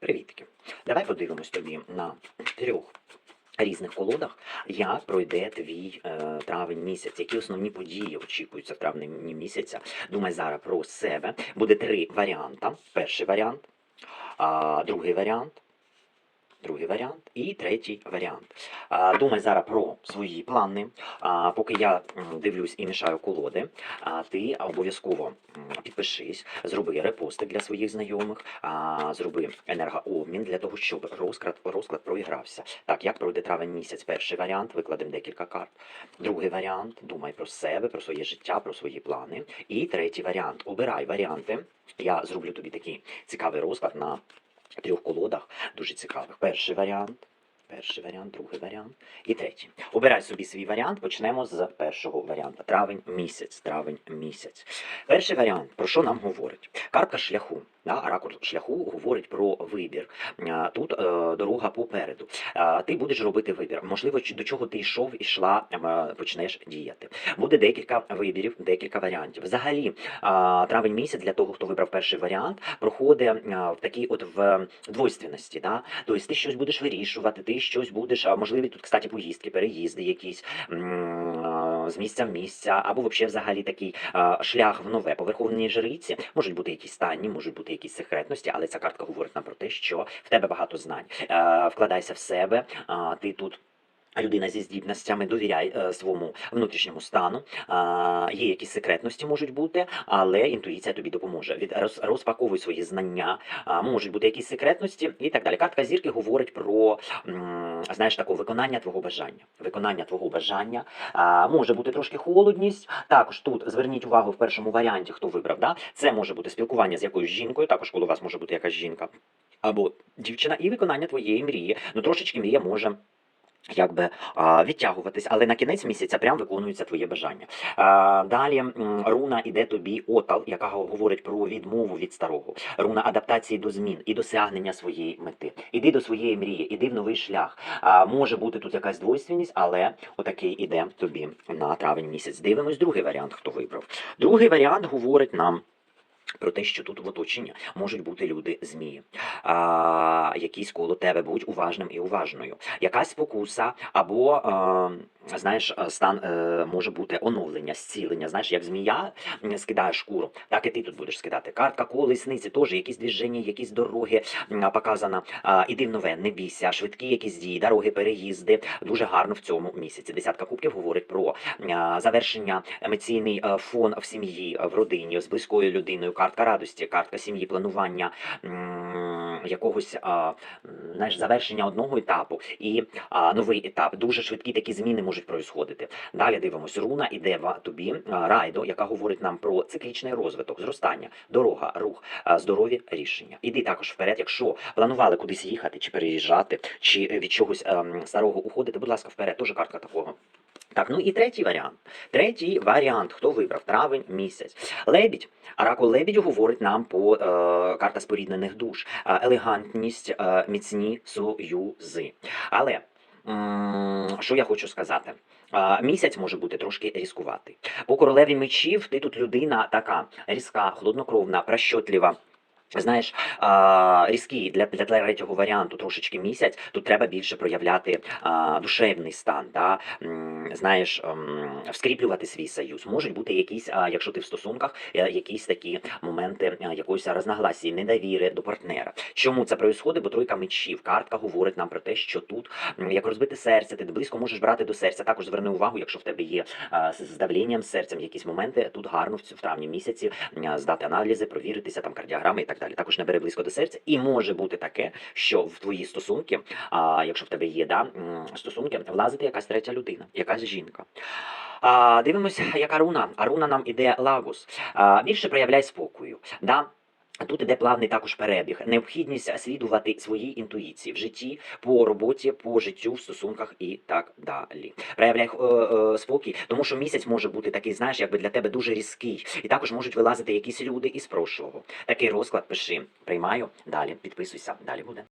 Привітки. Давай подивимось тобі на трьох різних колодах, як пройде твій е, травень місяць, які основні події очікуються в травні місяця. Думай зараз про себе. Буде три варіанти. Перший варіант, а, другий варіант. Другий варіант і третій варіант. Думай зараз про свої плани. Поки я дивлюсь і мішаю колоди, ти обов'язково підпишись, зроби репости для своїх знайомих, зроби енергообмін для того, щоб розклад, розклад проігрався. Так, як пройде травень місяць? Перший варіант, викладемо декілька карт. Другий варіант, думай про себе, про своє життя, про свої плани. І третій варіант. Обирай варіанти. Я зроблю тобі такий цікавий розклад на трьох колодах, дуже цікавих. Перший варіант. Перший варіант, другий варіант і третій. Обирай собі свій варіант. Почнемо з першого варіанту. Травень місяць. Травень місяць. Перший варіант про що нам говорить? Картка шляху. Да, ракурс шляху говорить про вибір. Тут е, дорога попереду. А, Ти будеш робити вибір. Можливо, до чого ти йшов, ішла, е, почнеш діяти. Буде декілька вибірів, декілька варіантів. Взагалі, а, травень місяць для того, хто вибрав перший варіант, проходить а, в такій от в двойственності. Да? Тобто ти щось будеш вирішувати, ти щось будеш, а можливі тут, кстати, поїздки, переїзди якісь з місця в місця, або взагалі взагалі такий шлях в нове. По верховній жриці можуть бути якісь стані, можуть бути якісь секретності, але ця картка говорить нам про те, що в тебе багато знань. Е, Вкладайся в себе, ти тут. Людина зі здібностями довіряй е, своєму внутрішньому стану. Є якісь секретності можуть бути, але інтуїція тобі допоможе. Від розпаковуй свої знання, можуть бути якісь секретності і так далі. Картка зірки говорить про знаєш таке виконання твого бажання. Виконання твого бажання може бути трошки холодність. Також тут зверніть увагу в першому варіанті, хто вибрав. Да? Це може бути спілкування з якоюсь жінкою, також коли у вас може бути якась жінка або дівчина, і виконання твоєї мрії. Ну трошечки мрія може. Якби відтягуватись, але на кінець місяця прям виконується твоє бажання. Далі руна іде тобі отал, яка говорить про відмову від старого, руна адаптації до змін і досягнення своєї мети. Іди до своєї мрії, іди в новий шлях. Може бути тут якась двойственність, але отакий іде тобі на травень місяць. Дивимось другий варіант, хто вибрав. Другий варіант говорить нам. Про те, що тут в оточенні можуть бути люди змії, а, якісь коло тебе будь уважним і уважною. Якась спокуса, або а, знаєш, стан е, може бути оновлення, зцілення. Знаєш, як змія скидає шкуру, так і ти тут будеш скидати. Картка колесниці, теж якісь движення, якісь дороги м, показана. А, іди в нове, не бійся, швидкі якісь дії, дороги, переїзди. Дуже гарно в цьому місяці. Десятка кубків говорить про а, завершення емоційний е, фон в сім'ї, е, в родині з близькою людиною. Картка радості, картка сім'ї, планування якогось знаєш, завершення одного етапу і новий етап. Дуже швидкі такі зміни можуть происходити. Далі дивимось, руна іде в тобі райдо, яка говорить нам про циклічний розвиток, зростання, дорога, рух, здорові рішення. Іди також вперед, якщо планували кудись їхати, чи переїжджати, чи від чогось ем, старого уходити, будь ласка, вперед. Теж картка такого. Так, ну і третій варіант. Третій варіант, хто вибрав? Травень місяць. Лебідь. Оракул лебідю говорить нам по е, карта споріднених душ, е, елегантність, е, міцні союзи. Але що я хочу сказати? Місяць може бути трошки різкуватий. По королеві мечів ти тут людина така різка, хладнокровна, прощотлива. Знаєш, а, різкий для, для третього варіанту трошечки місяць. Тут треба більше проявляти а, душевний стан, да? Знаєш, ем, вскріплювати свій союз. Можуть бути якісь, а, якщо ти в стосунках, е, якісь такі моменти е, якоїсь рознагласії, недовіри до партнера. Чому це происходить? Бо тройка мечів. Картка говорить нам про те, що тут як розбите серце, ти близько можеш брати до серця. Також зверни увагу, якщо в тебе є а, з давленням серцем якісь моменти. Тут гарно в, в травні місяці здати аналізи, провіритися там кардіограми і так далі. Також не бери близько до серця. І може бути таке, що в твої стосунки, а, якщо в тебе є да, стосунки, влазити якась третя людина, якась жінка. А, дивимося, яка руна. А руна нам іде лагус. А, більше проявляй спокою. Да? Тут іде плавний також перебіг, необхідність слідувати своїй інтуїції в житті, по роботі, по життю, в стосунках і так далі. Проявляй е, е, спокій, тому що місяць може бути такий, знаєш, якби для тебе дуже різкий, і також можуть вилазити якісь люди із прошлого. Такий розклад пиши. Приймаю. Далі підписуйся. Далі буде.